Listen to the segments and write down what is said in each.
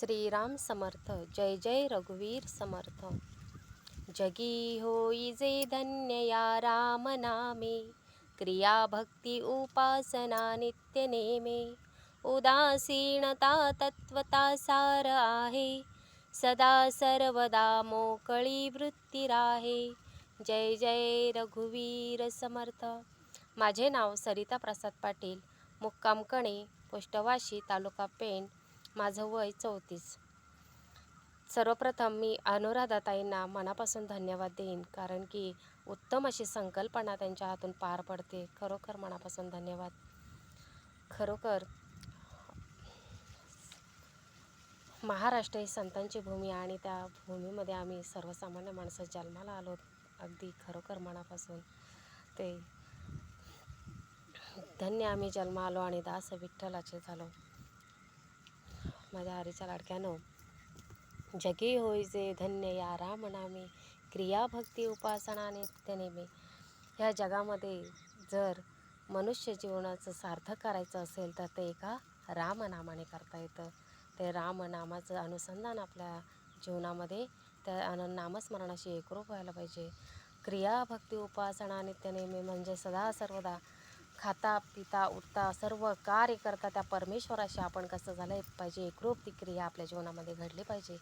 श्रीराम समर्थ जय जय रघुवीर समर्थ। जगी होई जे धन्य या राम नामे क्रिया भक्ती उपासना नित्य नेमे। उदासीनता तत्वता सार आहे सदा सर्वदा मोकळी वृत्ती राहे। जय जय रघुवीर समर्थ। माझे नाव सरिता प्रसाद पाटील मुक्काम कणे पोष्टवाशी तालुका पेण माझं वय चौतीस. सर्वप्रथम मी अनुराधाताईंना मनापासून धन्यवाद देईन कारण की उत्तम अशी संकल्पना त्यांच्या हातून पार पडते. खरोखर मनापासून धन्यवाद. खरोखर महाराष्ट्र ही संतांची भूमी आणि त्या भूमीमध्ये आम्ही सर्वसामान्य माणसं जन्माला आलो. अगदी खरोखर मनापासून ते धन्य आम्ही जन्म आलो आणि दास विठ्ठलाचे झालो. माझ्या हरीच्या लाडक्यानो जगी होई जे धन्य या राम नामे क्रिया भक्ती उपासना नित्यनेमे ह्या जगामध्ये जर मनुष्य जीवनाचं सार्थक करायचं असेल तर ते एका रामनामाने करता येतं. ते रामनामाचं अनुसंधान आपल्या जीवनामध्ये त्या अन नामस्मरणाशी एकरूप व्हायला पाहिजे. क्रिया भक्ती उपासना नित्यनेमे म्हणजे सदा सर्वदा खाता पिता उठता सर्व कार्य करता त्या परमेश्वराशी आपण कसं झालं पाहिजे? एकरूप ती क्रिया आपल्या जीवनामध्ये घडली पाहिजे.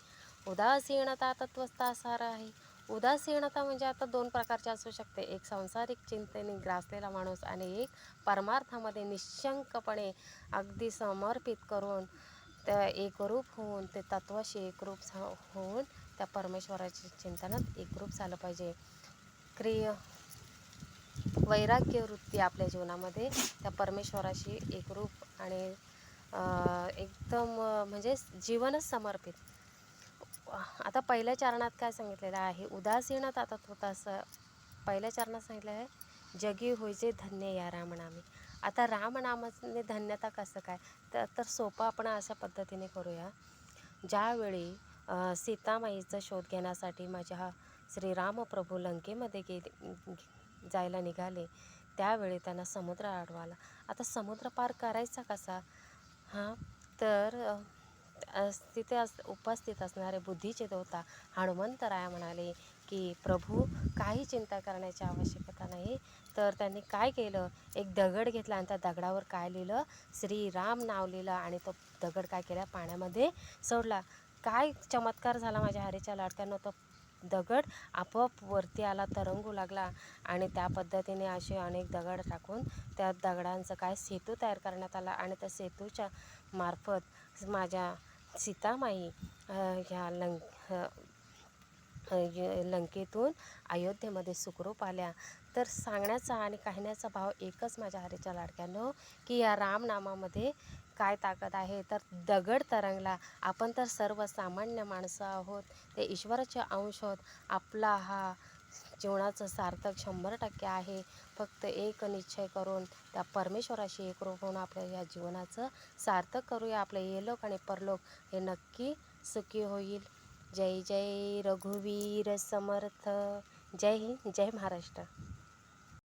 उदासीनता तत्वस्था सार आहे. उदासीनता म्हणजे आता दोन प्रकारची असू शकते. एक सांसारिक चिंतेने ग्रासलेला माणूस आणि एक परमार्थामध्ये निशंकपणे अगदी समर्पित करून त्या एकरूप होऊन ते तत्वाशी एकरूप होऊन त्या परमेश्वराच्या चिंतनात एकरूप झालं पाहिजे. क्रिय वैराग्य वृत्ती आपल्या जीवनामध्ये त्या परमेश्वराशी एकरूप आणि एकदम म्हणजे जीवनच समर्पित. आता पहिल्या चरणात काय सांगितलेलं आहे? उदासीनात आता होता असं. पहिल्या चरणात सांगितलं आहे जगी होईचे धन्य या रामनामी. आता रामनामाने धन्यता कसं काय? तर तर सोपं आपण अशा पद्धतीने करूया. ज्यावेळी सीतामाईचा शोध घेण्यासाठी माझ्या श्रीराम प्रभू लंकेमध्ये गेले जायला निघाले. त्यावेळी त्यांना समुद्र अडवाला आता समुद्र पार करायचा कसा? हां? तर तिथे अस उपस्थित असणारे बुद्धीचे देवता हनुमंतराया म्हणाले की प्रभू काही चिंता करण्याची आवश्यकता नाही. तर त्यांनी काय केलं? एक दगड घेतला आणि त्या दगडावर काय लिहिलं? श्रीराम नाव लिहिलं आणि तो दगड काय केला? पाण्यामध्ये सोडला. काय चमत्कार झाला माझ्या हरीच्या लाडक्यानं? तो दगड आपोआप वरती आला तरंगू लागला आणि त्या पद्धतीने असे अनेक दगड टाकून त्या दगडांचं काय सेतू तयार करण्यात आला आणि त्या सेतूच्या मार्फत माझ्या सीतामाई ह्या लंक लंकेतून अयोध्येमध्ये सुखरूप आल्या. तर सांगण्याचा आणि कहण्याचा भाव एकच माझ्या हरीच्या लाडक्यानं की या रामनामामध्ये काय ताकद आहे? तर दगड तरंगला. आपण तर सर्वसामान्य माणसं आहोत. ते ईश्वराचे अंश आहोत आपला हा जीवनाचं सार्थक शंभर टक्के आहे. फक्त एक निश्चय करून त्या परमेश्वराशी एकरूप होऊन आपल्या या जीवनाचं सार्थक करूया. आपलं येलोक आणि परलोक हे नक्की सुखी होईल. जय जय रघुवीर समर्थ. जय हिंद जय महाराष्ट्र.